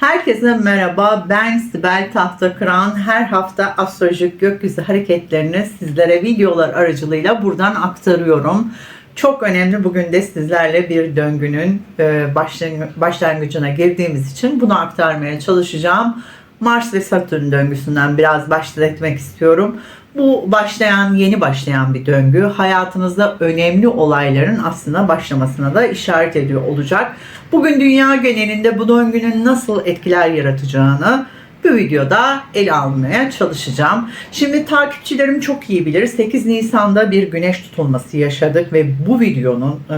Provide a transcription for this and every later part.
Herkese merhaba. Ben Sibel Tahtakıran. Her hafta astrolojik gökyüzü hareketlerini sizlere videolar aracılığıyla buradan aktarıyorum. Çok önemli bugün de sizlerle bir döngünün e, başlangı- başlangıcına girdiğimiz için bunu aktarmaya çalışacağım. Mars ve Satürn döngüsünden biraz bahsetmek istiyorum. Bu başlayan, yeni başlayan bir döngü hayatınızda önemli olayların aslında başlamasına da işaret ediyor olacak. Bugün dünya genelinde bu döngünün nasıl etkiler yaratacağını bu videoda ele almaya çalışacağım. Şimdi takipçilerim çok iyi bilir. 8 Nisan'da bir güneş tutulması yaşadık ve bu videonun e,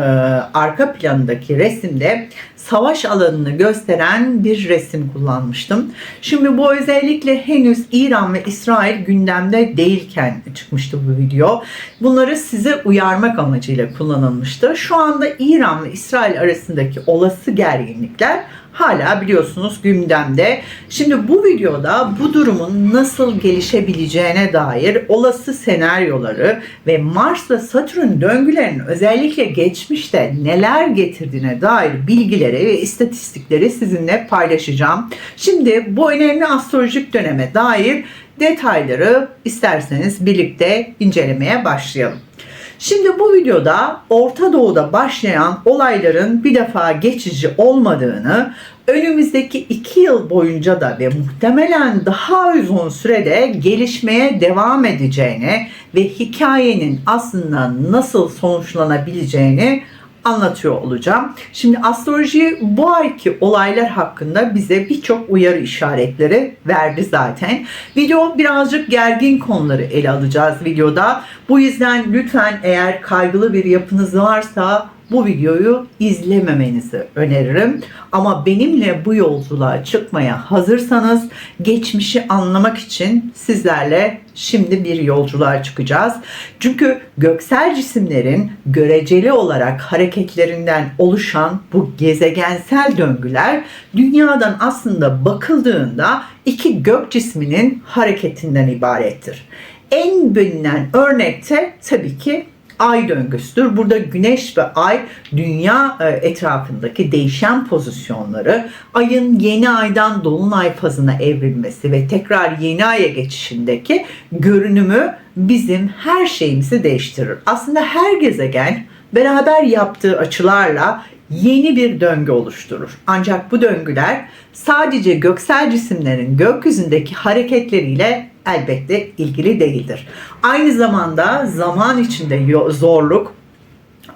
arka planındaki resimde savaş alanını gösteren bir resim kullanmıştım. Şimdi bu özellikle henüz İran ve İsrail gündemde değilken çıkmıştı bu video. Bunları size uyarmak amacıyla kullanılmıştı. Şu anda İran ve İsrail arasındaki olası gerginlikler hala biliyorsunuz gündemde. Şimdi bu videoda bu durumun nasıl gelişebileceğine dair olası senaryoları ve Mars ve Satürn döngülerinin özellikle geçmişte neler getirdiğine dair bilgileri ve istatistikleri sizinle paylaşacağım. Şimdi bu önemli astrolojik döneme dair detayları isterseniz birlikte incelemeye başlayalım. Şimdi bu videoda Orta Doğu'da başlayan olayların bir defa geçici olmadığını, önümüzdeki iki yıl boyunca da ve muhtemelen daha uzun sürede gelişmeye devam edeceğini ve hikayenin aslında nasıl sonuçlanabileceğini anlatıyor olacağım. Şimdi astroloji bu ayki olaylar hakkında bize birçok uyarı işaretleri verdi zaten. Video birazcık gergin konuları ele alacağız videoda. Bu yüzden lütfen eğer kaygılı bir yapınız varsa bu videoyu izlememenizi öneririm. Ama benimle bu yolculuğa çıkmaya hazırsanız geçmişi anlamak için sizlerle şimdi bir yolculuğa çıkacağız. Çünkü göksel cisimlerin göreceli olarak hareketlerinden oluşan bu gezegensel döngüler dünyadan aslında bakıldığında iki gök cisminin hareketinden ibarettir. En bilinen örnekte tabii ki ay döngüsüdür. Burada güneş ve ay dünya e, etrafındaki değişen pozisyonları, ayın yeni aydan dolunay fazına evrilmesi ve tekrar yeni aya geçişindeki görünümü bizim her şeyimizi değiştirir. Aslında her gezegen beraber yaptığı açılarla yeni bir döngü oluşturur. Ancak bu döngüler sadece göksel cisimlerin gökyüzündeki hareketleriyle elbette ilgili değildir. Aynı zamanda zaman içinde zorluk,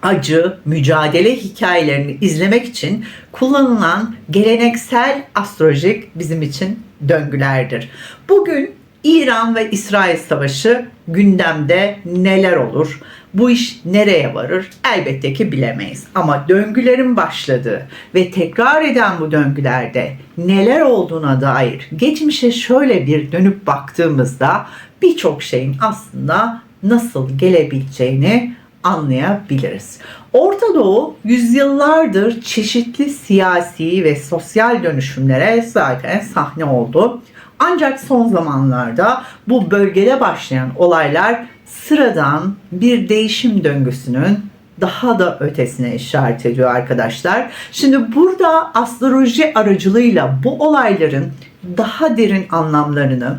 acı, mücadele hikayelerini izlemek için kullanılan geleneksel astrolojik bizim için döngülerdir. Bugün İran ve İsrail savaşı gündemde neler olur? Bu iş nereye varır? Elbette ki bilemeyiz. Ama döngülerin başladığı ve tekrar eden bu döngülerde neler olduğuna dair geçmişe şöyle bir dönüp baktığımızda birçok şeyin aslında nasıl gelebileceğini anlayabiliriz. Orta Doğu yüzyıllardır çeşitli siyasi ve sosyal dönüşümlere zaten sahne oldu. Ancak son zamanlarda bu bölgede başlayan olaylar sıradan bir değişim döngüsünün daha da ötesine işaret ediyor arkadaşlar. Şimdi burada astroloji aracılığıyla bu olayların daha derin anlamlarını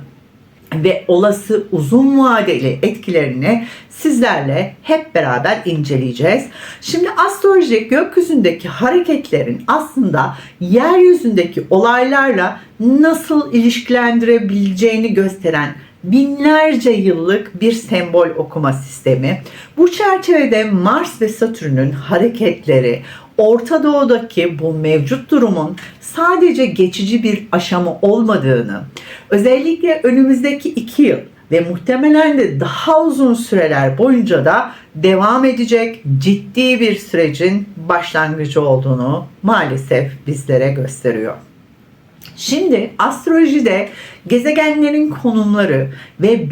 ve olası uzun vadeli etkilerini sizlerle hep beraber inceleyeceğiz. Şimdi astroloji gökyüzündeki hareketlerin aslında yeryüzündeki olaylarla nasıl ilişkilendirebileceğini gösteren binlerce yıllık bir sembol okuma sistemi. Bu çerçevede Mars ve Satürn'ün hareketleri, Orta Doğu'daki bu mevcut durumun sadece geçici bir aşama olmadığını, özellikle önümüzdeki iki yıl ve muhtemelen de daha uzun süreler boyunca da devam edecek ciddi bir sürecin başlangıcı olduğunu maalesef bizlere gösteriyor. Şimdi astrolojide gezegenlerin konumları ve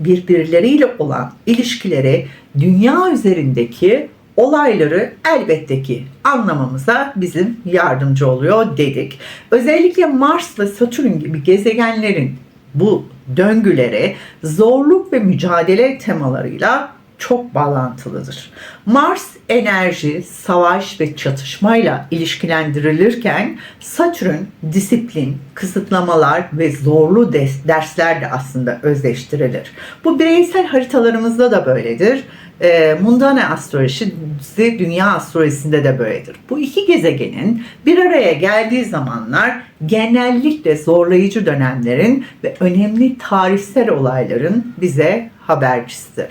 birbirleriyle olan ilişkileri dünya üzerindeki olayları elbette ki anlamamıza bizim yardımcı oluyor dedik. Özellikle Mars ve Satürn gibi gezegenlerin bu döngüleri zorluk ve mücadele temalarıyla çok bağlantılıdır. Mars enerji, savaş ve çatışmayla ilişkilendirilirken Satürn disiplin, kısıtlamalar ve zorlu derslerle aslında özleştirilir. Bu bireysel haritalarımızda da böyledir. E, Mundane astrolojisi, dünya astrolojisinde de böyledir. Bu iki gezegenin bir araya geldiği zamanlar genellikle zorlayıcı dönemlerin ve önemli tarihsel olayların bize habercisidir.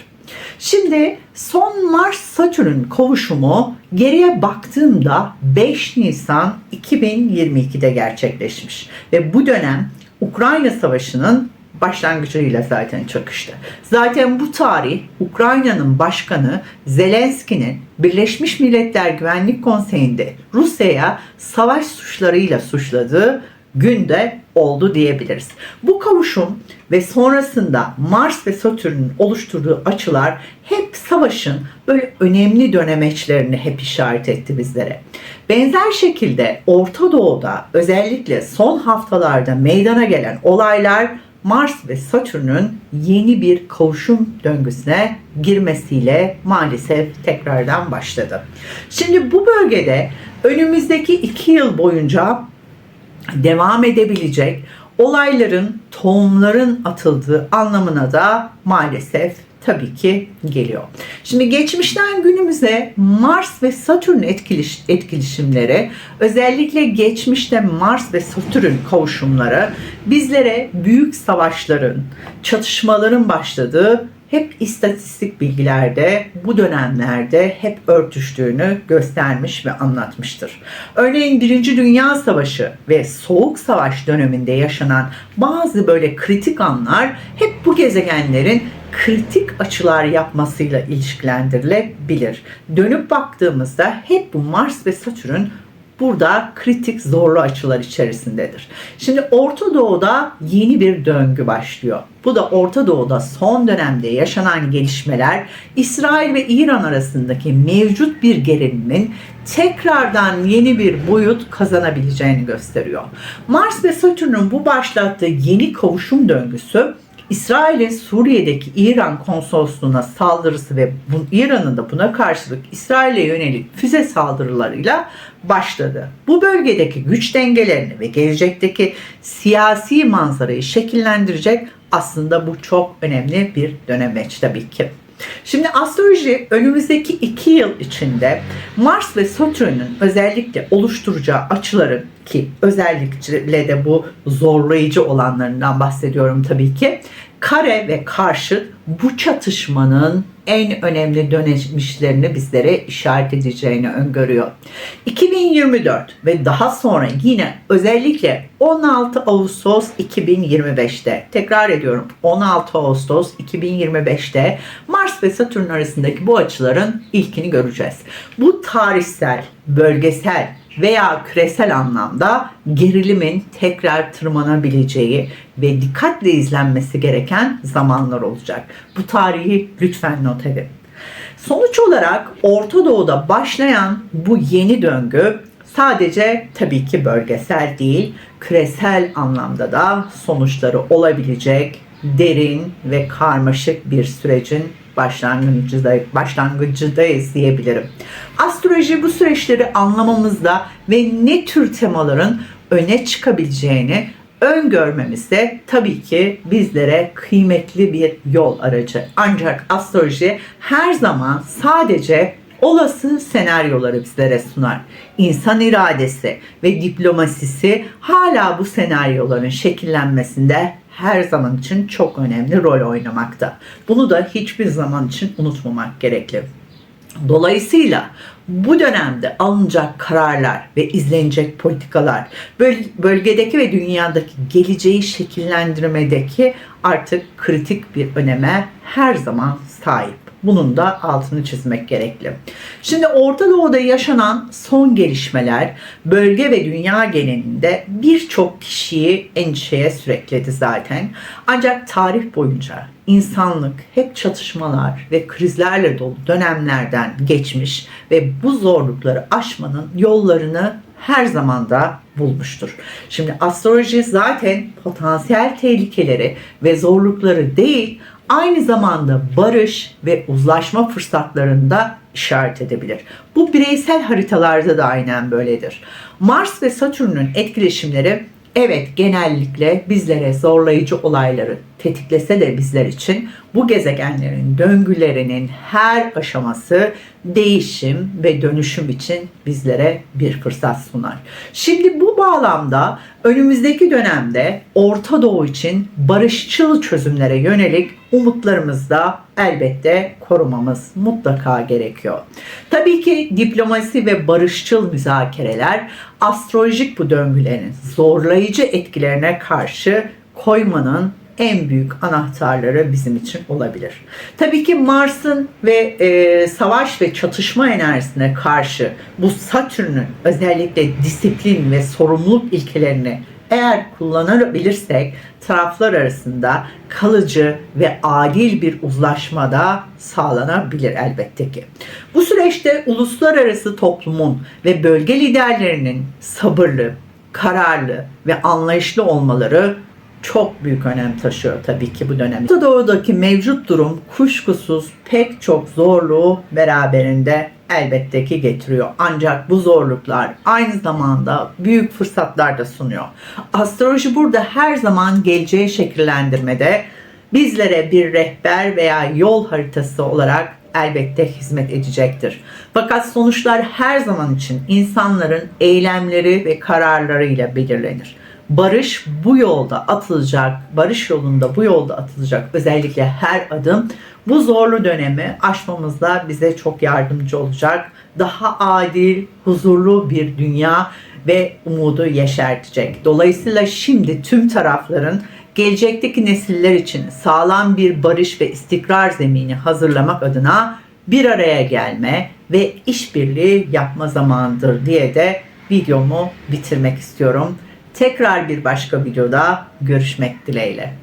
Şimdi son Mars-Satürn kavuşumu geriye baktığımda 5 Nisan 2022'de gerçekleşmiş ve bu dönem Ukrayna Savaşı'nın başlangıcıyla zaten çakıştı. Zaten bu tarih Ukrayna'nın başkanı Zelenski'nin Birleşmiş Milletler Güvenlik Konseyi'nde Rusya'ya savaş suçlarıyla suçladığı günde oldu diyebiliriz. Bu kavuşum ve sonrasında Mars ve Satürn'ün oluşturduğu açılar hep savaşın böyle önemli dönemeçlerini hep işaret etti bizlere. Benzer şekilde Orta Doğu'da özellikle son haftalarda meydana gelen olaylar Mars ve Satürn'ün yeni bir kavuşum döngüsüne girmesiyle maalesef tekrardan başladı. Şimdi bu bölgede önümüzdeki iki yıl boyunca devam edebilecek olayların, tohumların atıldığı anlamına da maalesef tabii ki geliyor. Şimdi geçmişten günümüze Mars ve Satürn etkiliş, etkileşimleri özellikle geçmişte Mars ve Satürn kavuşumları bizlere büyük savaşların, çatışmaların başladığı hep istatistik bilgilerde bu dönemlerde hep örtüştüğünü göstermiş ve anlatmıştır. Örneğin Birinci Dünya Savaşı ve Soğuk Savaş döneminde yaşanan bazı böyle kritik anlar hep bu gezegenlerin kritik açılar yapmasıyla ilişkilendirilebilir. Dönüp baktığımızda hep bu Mars ve Satürn burada kritik zorlu açılar içerisindedir. Şimdi Orta Doğu'da yeni bir döngü başlıyor. Bu da Orta Doğu'da son dönemde yaşanan gelişmeler İsrail ve İran arasındaki mevcut bir gerilimin tekrardan yeni bir boyut kazanabileceğini gösteriyor. Mars ve Satürn'ün bu başlattığı yeni kavuşum döngüsü İsrail'in Suriye'deki İran konsolosluğuna saldırısı ve İran'ın da buna karşılık İsrail'e yönelik füze saldırılarıyla başladı. Bu bölgedeki güç dengelerini ve gelecekteki siyasi manzarayı şekillendirecek aslında bu çok önemli bir dönemeç tabii ki. Şimdi astroloji önümüzdeki iki yıl içinde Mars ve Satürn'ün özellikle oluşturacağı açıların ki özellikle de bu zorlayıcı olanlarından bahsediyorum tabii ki kare ve karşıt bu çatışmanın en önemli dönüşlerini bizlere işaret edeceğini öngörüyor. 2024 ve daha sonra yine özellikle 16 Ağustos 2025'te tekrar ediyorum 16 Ağustos 2025'te Mars ve Satürn arasındaki bu açıların ilkini göreceğiz. Bu tarihsel, bölgesel veya küresel anlamda gerilimin tekrar tırmanabileceği ve dikkatle izlenmesi gereken zamanlar olacak. Bu tarihi lütfen not edin. Sonuç olarak Orta Doğu'da başlayan bu yeni döngü sadece tabii ki bölgesel değil, küresel anlamda da sonuçları olabilecek derin ve karmaşık bir sürecin başlangıcıdayız, başlangıcıdayız diyebilirim. Astroloji bu süreçleri anlamamızda ve ne tür temaların öne çıkabileceğini öngörmemizde tabii ki bizlere kıymetli bir yol aracı. Ancak astroloji her zaman sadece olası senaryoları bizlere sunar. İnsan iradesi ve diplomasisi hala bu senaryoların şekillenmesinde her zaman için çok önemli rol oynamakta. Bunu da hiçbir zaman için unutmamak gerekli. Dolayısıyla bu dönemde alınacak kararlar ve izlenecek politikalar bölgedeki ve dünyadaki geleceği şekillendirmedeki artık kritik bir öneme her zaman sahip. Bunun da altını çizmek gerekli. Şimdi Orta Doğu'da yaşanan son gelişmeler bölge ve dünya genelinde birçok kişiyi endişeye sürekledi zaten. Ancak tarih boyunca insanlık hep çatışmalar ve krizlerle dolu dönemlerden geçmiş ve bu zorlukları aşmanın yollarını her zaman da bulmuştur. Şimdi astroloji zaten potansiyel tehlikeleri ve zorlukları değil, aynı zamanda barış ve uzlaşma fırsatlarını da işaret edebilir. Bu bireysel haritalarda da aynen böyledir. Mars ve Satürn'ün etkileşimleri evet genellikle bizlere zorlayıcı olayları tetiklese de bizler için bu gezegenlerin döngülerinin her aşaması değişim ve dönüşüm için bizlere bir fırsat sunar. Şimdi bu bağlamda önümüzdeki dönemde Orta Doğu için barışçıl çözümlere yönelik umutlarımızı da elbette korumamız mutlaka gerekiyor. Tabii ki diplomasi ve barışçıl müzakereler astrolojik bu döngülerin zorlayıcı etkilerine karşı koymanın en büyük anahtarları bizim için olabilir. Tabii ki Mars'ın ve e, savaş ve çatışma enerjisine karşı bu Satürn'ün özellikle disiplin ve sorumluluk ilkelerini eğer kullanabilirsek taraflar arasında kalıcı ve adil bir uzlaşma da sağlanabilir elbette ki. Bu süreçte uluslararası toplumun ve bölge liderlerinin sabırlı, kararlı ve anlayışlı olmaları çok büyük önem taşıyor tabii ki bu dönemde. Orta Doğu'daki mevcut durum kuşkusuz pek çok zorluğu beraberinde elbette ki getiriyor. Ancak bu zorluklar aynı zamanda büyük fırsatlar da sunuyor. Astroloji burada her zaman geleceği şekillendirmede bizlere bir rehber veya yol haritası olarak elbette hizmet edecektir. Fakat sonuçlar her zaman için insanların eylemleri ve kararlarıyla belirlenir barış bu yolda atılacak, barış yolunda bu yolda atılacak özellikle her adım bu zorlu dönemi aşmamızda bize çok yardımcı olacak. Daha adil, huzurlu bir dünya ve umudu yeşertecek. Dolayısıyla şimdi tüm tarafların gelecekteki nesiller için sağlam bir barış ve istikrar zemini hazırlamak adına bir araya gelme ve işbirliği yapma zamanıdır diye de videomu bitirmek istiyorum. Tekrar bir başka videoda görüşmek dileğiyle.